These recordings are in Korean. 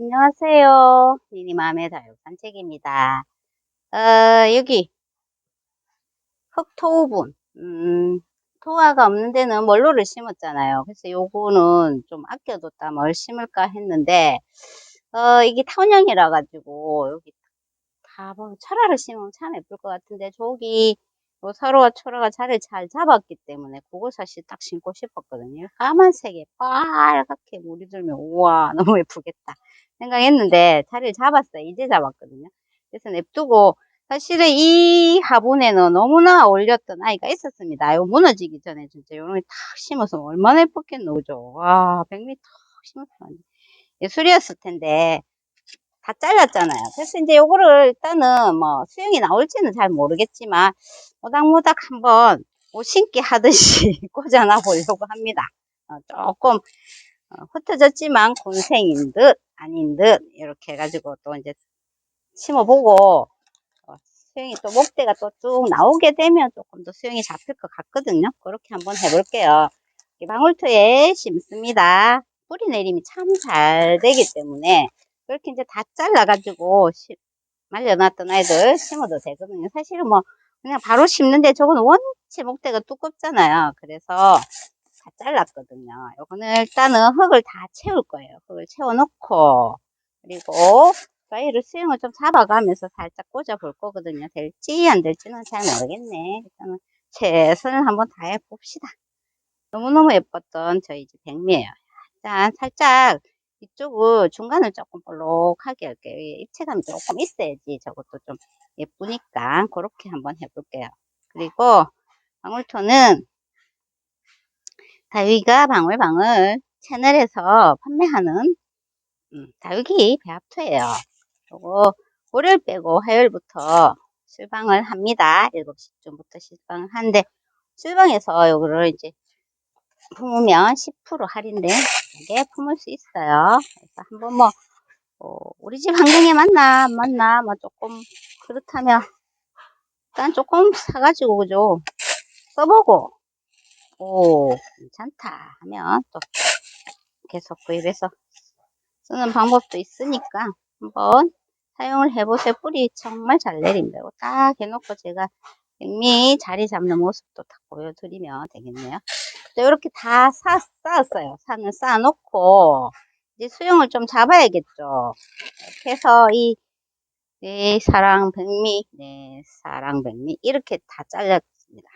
안녕하세요. 미니맘의 다육 산책입니다. 어, 여기 흑토우분, 음, 토화가 없는 데는 멀로를 심었잖아요. 그래서 요거는 좀 아껴뒀다 뭘 심을까 했는데 어, 이게 타원형이라 가지고 여기 다 보면 철화를 심으면 참 예쁠 것 같은데 저기 요 사로와 철화가 자리를 잘 잡았기 때문에 그걸 사실 딱 심고 싶었거든요. 까만색에 빨갛게 물이 들면 우와 너무 예쁘겠다 생각했는데 자리를 잡았어요. 이제 잡았거든요. 그래서 냅두고 사실은 이 화분에는 너무나 어울렸던 아이가 있었습니다. 요 무너지기 전에 진짜 요런 게탁 심어서 얼마나 예뻤겠노 그죠? 와 백미 탁 심었으면 예술이었을 텐데 다 잘랐잖아요. 그래서 이제 요거를 일단은 뭐 수영이 나올지는 잘 모르겠지만 모닥모닥 한번 옷 신기 하듯이 꽂아놔 보려고 합니다. 어, 조금 어, 흩어졌지만 곤생인 듯 아닌 듯 이렇게 해가지고 또 이제 심어보고 어, 수영이 또 목대가 또 쭉 나오게 되면 조금 더 수영이 잡힐 것 같거든요. 그렇게 한번 해볼게요. 방울토에 심습니다. 뿌리 내림이 참 잘 되기 때문에 그렇게 이제 다 잘라가지고 말려놨던 아이들 심어도 되거든요. 사실은 뭐 그냥 바로 심는데 저건 원체 목대가 두껍잖아요. 그래서 다 잘랐거든요. 요거는 일단은 흙을 다 채울 거예요. 흙을 채워놓고 그리고 가위를 수영을 좀 잡아가면서 살짝 꽂아 볼 거거든요. 될지 안 될지는 잘 모르겠네. 일단은 최선을 한번 다해 봅시다. 너무너무 예뻤던 저희 집 백미예요. 자, 살짝 이쪽을 중간을 조금 볼록하게 할게요. 입체감이 조금 있어야지 저것도 좀 예쁘니까 그렇게 한번 해볼게요. 그리고 방울토는 다육이가 방울방울 채널에서 판매하는 음, 다육이 배합토예요. 요거 월요일 빼고 화요일부터 실방을 합니다. 7시쯤부터 실방을 하는데 실방에서 요거를 이제 품으면 10% 할인된 가격에 품을 수 있어요. 그래서 한번 뭐 어, 우리 집 환경에 맞나 안 맞나 뭐 조금 그렇다면 일단 조금 사가지고 그죠 써보고 오 괜찮다 하면 또 계속 구입해서 쓰는 방법도 있으니까 한번 사용을 해보세요. 뿌리 정말 잘 내립니다. 딱 해놓고 제가 백미 자리 잡는 모습도 딱 보여드리면 되겠네요. 이렇게 다 사, 쌓았어요. 산을 쌓아놓고 이제 수영을 좀 잡아야겠죠. 이렇게 해서 이 네, 사랑 백미, 네, 사랑 백미 이렇게 다 잘렸습니다.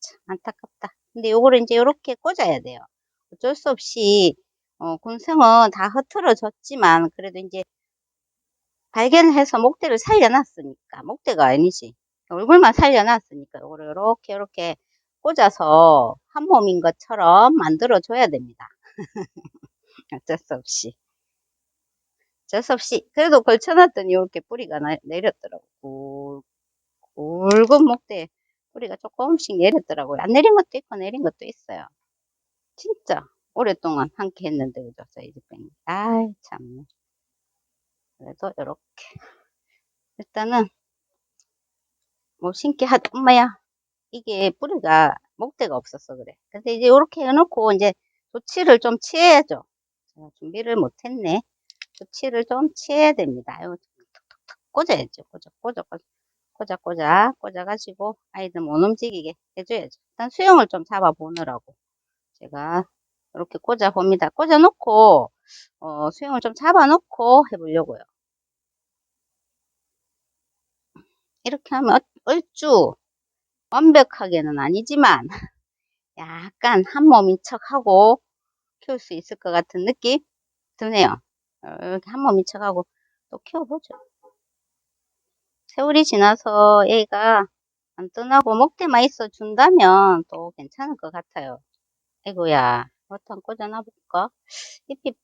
참 안타깝다. 근데 요거를 이제 이렇게 꽂아야 돼요. 어쩔 수 없이 어, 군생은 다 흐트러졌지만 그래도 이제 발견을 해서 목대를 살려놨으니까 목대가 아니지 얼굴만 살려놨으니까 이거를 이렇게 이렇게 꽂아서 한 몸인 것처럼 만들어 줘야 됩니다. 어쩔 수 없이. 어쩔 수 없이. 그래도 걸쳐놨더니 이렇게 뿌리가 나, 내렸더라고. 굵은 목대에 뿌리가 조금씩 내렸더라고요. 안 내린 것도 있고 내린 것도 있어요. 진짜 오랫동안 함께 했는데 그죠? 저희 집뱅이. 아이 참. 그래도 이렇게. 일단은 뭐 신기 하 엄마야 이게 뿌리가 목대가 없었어 그래. 근데 이제 이렇게 해놓고 이제 조치를 좀 취해야죠. 제가 준비를 못했네. 조치를 좀 취해야 됩니다. 툭툭툭 꽂아야죠. 꽂아 꽂아 꽂아. 꽂아 꽂아. 꽂아 가지고 아이들 못 움직이게 해줘야죠. 일단 수영을 좀 잡아 보느라고 제가 이렇게 꽂아 봅니다. 꽂아 놓고 어, 수영을 좀 잡아 놓고 해보려고요. 이렇게 하면 얼추 완벽하게는 아니지만 약간 한 몸인 척하고 키울 수 있을 것 같은 느낌 드네요. 이렇게 한 몸인 척하고 또 키워보죠. 세월이 지나서 얘가 안 떠나고 목대만 있어 준다면 또 괜찮을 것 같아요. 아이고야, 버튼 꽂아놔 볼까? 잎이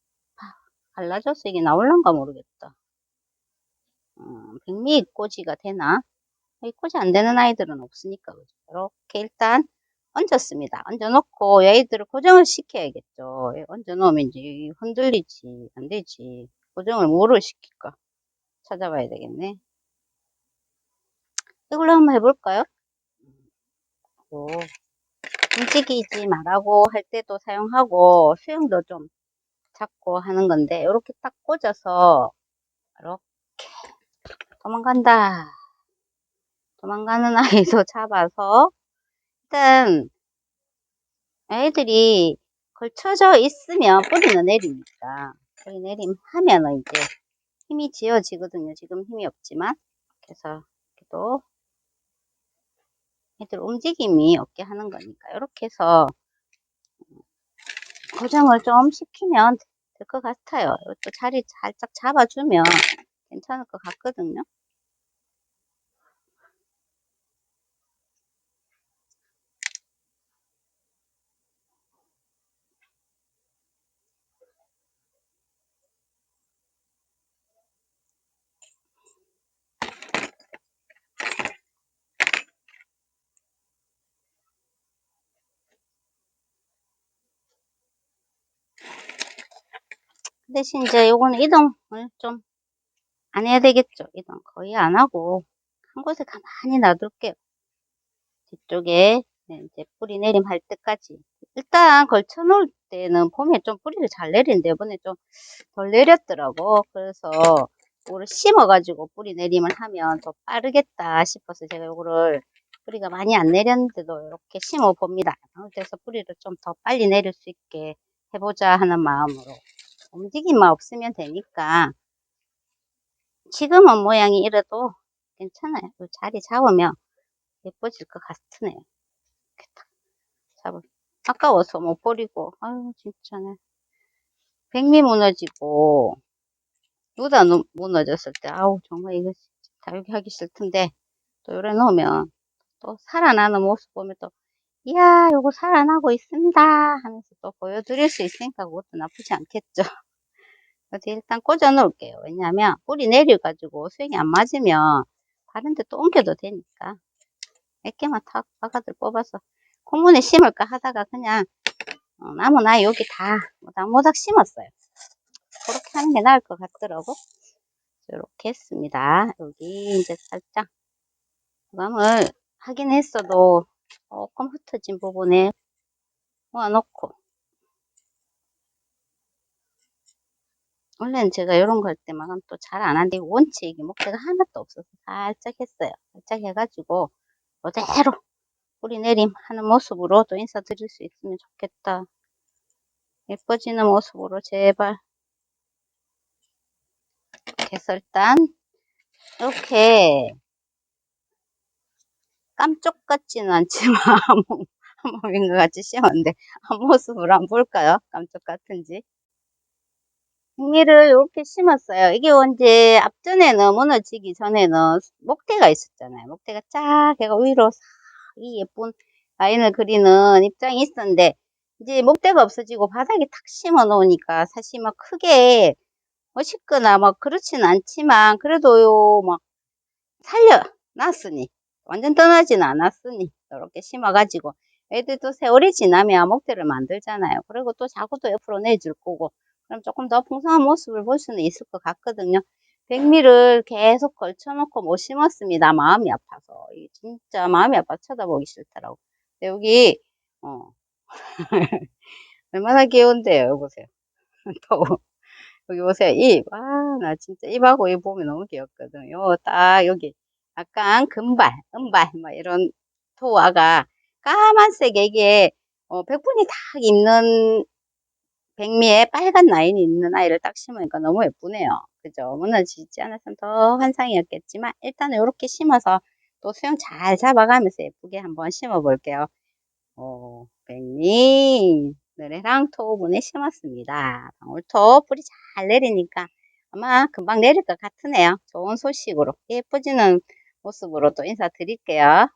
갈라져서 이게 나올란가 모르겠다. 음, 백미 꼬지가 되나? 꽂이 안 되는 아이들은 없으니까 이렇게 일단 얹었습니다. 얹어놓고 얘들을 고정을 시켜야겠죠. 얹어놓으면 이제 흔들리지 안 되지. 고정을 뭐로 시킬까? 찾아봐야 되겠네. 이걸로 한번 해볼까요? 오. 움직이지 말라고 할 때도 사용하고 수영도 좀 잡고 하는 건데 이렇게 딱 꽂아서 이렇게 도망간다 도망가는 아이도 잡아서 일단 애들이 걸쳐져 있으면 뿌리는 내리니까 뿌리 내림 하면은 이제 힘이 지어지거든요 지금 힘이 없지만 그래서 또 애들 움직임이 없게 하는 거니까 이렇게 해서 고정을 좀 시키면 될 것 같아요. 또 자리 살짝 잡아주면 괜찮을 것 같거든요. 대신 이제 요거는 이동을 좀 안 해야 되겠죠. 이동 거의 안 하고 한 곳에 가만히 놔둘게요. 뒤쪽에 네, 이제 뿌리 내림 할 때까지 일단 걸쳐 놓을 때는 봄에 좀 뿌리를 잘 내리는데 이번에 좀 덜 내렸더라고 그래서 이거를 심어 가지고 뿌리 내림을 하면 더 빠르겠다 싶어서 제가 이거를 뿌리가 많이 안 내렸는데도 이렇게 심어 봅니다 그래서 뿌리를 좀 더 빨리 내릴 수 있게 해보자 하는 마음으로 움직임만 없으면 되니까 지금은 모양이 이래도 괜찮아요. 자리 잡으면 예뻐질 것 같으네요. 잡을. 아까워서 못 버리고. 아유, 진짜네. 백미 무너지고, 누다 무너졌을 때, 아우, 정말 이거 다육이 하기 싫던데, 또 요래 놓으면, 또 살아나는 모습 보면 또, 이야, 요거 살아나고 있습니다. 하면서 또 보여드릴 수 있으니까 그것도 나쁘지 않겠죠. 어디 일단 꽂아 놓을게요. 왜냐하면 뿌리 내려가지고 스윙이 안 맞으면 다른 데 또 옮겨도 되니까 몇 개만 탁 바가들 뽑아서 콩문에 심을까 하다가 그냥 어, 나무나 여기 다 모닥모닥 심었어요. 그렇게 하는 게 나을 것 같더라고. 이렇게 했습니다. 여기 이제 살짝 부감을 하긴 했어도 조금 흩어진 부분에 모아놓고 원래는 제가 이런 거 할 때만 또잘 안 하는데 원체 이게 목대가 하나도 없어서 살짝 했어요. 살짝 해가지고 그대로 뿌리 내림 하는 모습으로 또 인사드릴 수 있으면 좋겠다. 예뻐지는 모습으로 제발 개설단 이렇게 깜쪽 같지는 않지만 한 몸인 것 같이 한 모습으로 한번 볼까요? 깜쪽 같은지 백미를 이렇게 심었어요. 이게 언제 앞전에는 무너지기 전에는 목대가 있었잖아요. 목대가 쫙 해가 위로 이 예쁜 라인을 그리는 입장이 있었는데 이제 목대가 없어지고 바닥에 탁 심어 놓으니까 사실 막 크게 멋있거나 막 그렇진 않지만 그래도 요막 살려 놨으니 완전 떠나지는 않았으니 이렇게 심어 가지고 애들도 세월이 지나면 목대를 만들잖아요. 그리고 또또 옆으로 내줄 거고 그럼 조금 더 풍성한 모습을 볼 수는 있을 것 같거든요. 백미를 계속 걸쳐놓고 못 심었습니다. 마음이 아파서. 진짜 마음이 아파 쳐다보기 싫더라고. 근데 여기, 어. 얼마나 귀여운데요. 여기 보세요. 또, 여기 보세요. 입. 아, 나 진짜 입하고 입 보면 너무 귀엽거든. 요, 딱, 여기. 약간 금발, 은발, 뭐 이런 토화가 까만색 이게, 어, 백분이 딱 입는 백미에 빨간 라인이 있는 아이를 딱 심으니까 너무 예쁘네요. 그죠? 무너지지 않았으면 더 환상이었겠지만 일단은 이렇게 심어서 또 수영 잘 잡아가면서 예쁘게 한번 심어 볼게요. 오, 백미 노래랑 토분에 심었습니다. 방울토 뿌리 잘 내리니까 아마 금방 내릴 것 같으네요. 좋은 소식으로 예뻐지는 모습으로 또 인사드릴게요.